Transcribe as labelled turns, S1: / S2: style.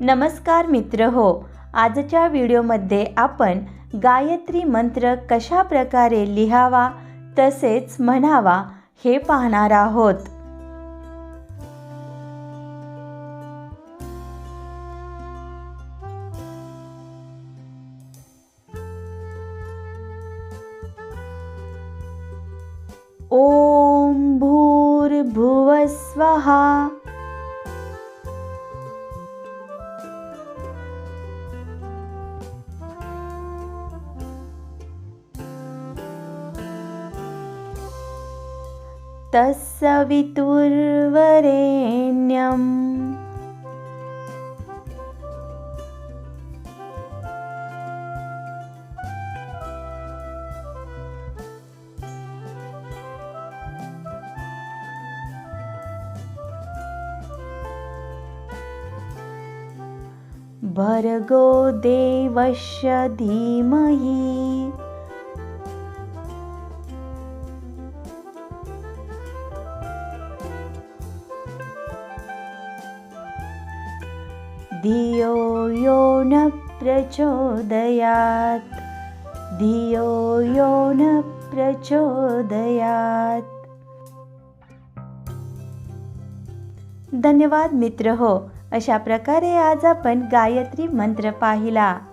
S1: नमस्कार मित्र हो. आजच्या व्हिडिओमध्ये आपण गायत्री मंत्र कशा प्रकारे लिहावा तसेच म्हणावा हे पाहणार आहोत. ओम भूर्भुवस्वहा तत्सवितुर्वरेण्यम् भर्गो देवस्य धीमहि धियो यो न प्रचोदयात् धियो यो न प्रचोदयात् धन्यवाद मित्र हो अशा प्रकारे आज आपण गायत्री मंत्र पाहिला।